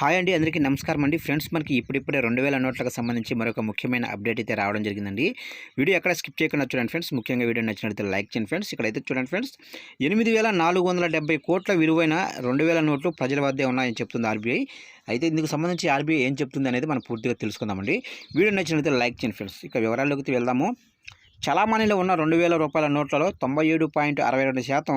Hi అండి అందరికీ నమస్కారం అండి. ఫ్రెండ్స్ మనకి ఇప్పుడిప్పుడే రెండు వేల నోట్లకు సంబంధించి మరొక ముఖ్యమైన అప్డేట్ అయితే రావడం జరిగిందండి. వీడియో ఎక్కడ స్కిప్ చేయకుండా చూడండి ఫ్రెండ్స్. ముఖ్యంగా వీడియో నచ్చినట్లయితే లైక్ చేయండి ఫ్రెండ్స్. ఇక్కడైతే చూడండి ఫ్రెండ్స్ ఎనిమిది వేల నాలుగు వందల డెబ్బై కోట్ల విలువైన రెండు వేల నోట్లు ప్రజల వద్దే ఉన్నాయని చెప్తుంది ఆర్బీఐ. అయితే ఇందుకు సంబంధించి ఆర్బీఐ ఏం చెప్తుంది అనేది మనం పూర్తిగా తెలుసుకుందామండి. వీడియో నచ్చినట్లయితే లైక్ చేయండి ఫ్రెండ్స్. ఇక వివరాల్లోకి వెళ్దాము. చలామణిలో ఉన్న రెండు వేల రూపాయల నోట్లలో తొంభై ఏడు పాయింట్ అరవై రెండు శాతం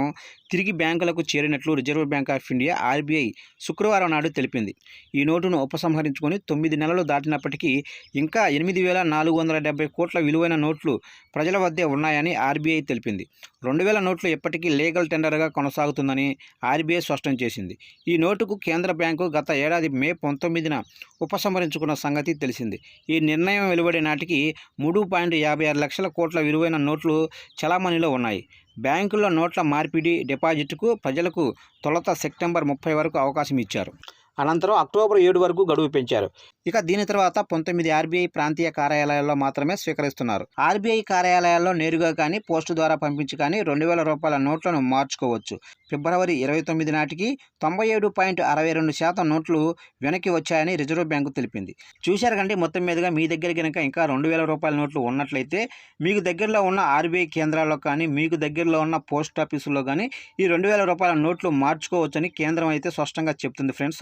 తిరిగి బ్యాంకులకు చేరినట్లు Reserve Bank of India RBI శుక్రవారం నాడు తెలిపింది. ఈ నోటును ఉపసంహరించుకొని తొమ్మిది నెలలు దాటినప్పటికీ ఇంకా ఎనిమిది వేల నాలుగు వందల డెబ్బై కోట్ల విలువైన నోట్లు ప్రజల వద్దే ఉన్నాయని ఆర్బీఐ తెలిపింది. రెండు వేల నోట్లు ఎప్పటికీ లీగల్ టెండర్గా కొనసాగుతుందని ఆర్బీఐ స్పష్టం చేసింది. ఈ నోటుకు కేంద్ర బ్యాంకు గత ఏడాది మే పంతొమ్మిదిన ఉపసంహరించుకున్న సంగతి తెలిసింది. ఈ నిర్ణయం వెలువడే నాటికి మూడు పాయింట్ యాభై ఆరు లక్షల కోట్ల విలువైన నోట్లు చలామణిలో ఉన్నాయి. బ్యాంకుల్లో నోట్ల మార్పిడి డిపాజిట్కు ప్రజలకు తొలుత సెప్టెంబర్ ముప్పై వరకు అవకాశం ఇచ్చారు. అనంతరం అక్టోబర్ ఏడు వరకు గడువు పెంచారు. ఇక దీని తర్వాత పంతొమ్మిది ఆర్బీఐ ప్రాంతీయ కార్యాలయాల్లో మాత్రమే స్వీకరిస్తున్నారు. ఆర్బీఐ కార్యాలయాల్లో నేరుగా కానీ పోస్టు ద్వారా పంపించి కానీ రెండు వేల రూపాయల నోట్లను మార్చుకోవచ్చు. ఫిబ్రవరి ఇరవై తొమ్మిది నాటికి తొంభై ఏడు పాయింట్ అరవై రెండు శాతం నోట్లు వెనక్కి వచ్చాయని రిజర్వ్ బ్యాంకు తెలిపింది. చూశారు కంటే మొత్తం మీదుగా మీ దగ్గర కనుక ఇంకా రెండు వేల రూపాయల నోట్లు ఉన్నట్లయితే మీకు దగ్గరలో ఉన్న ఆర్బీఐ కేంద్రాల్లో కానీ మీకు దగ్గరలో ఉన్న పోస్ట్ ఆఫీసుల్లో కానీ ఈ రెండు వేల రూపాయల నోట్లు మార్చుకోవచ్చని కేంద్రం అయితే స్పష్టంగా చెప్తుంది ఫ్రెండ్స్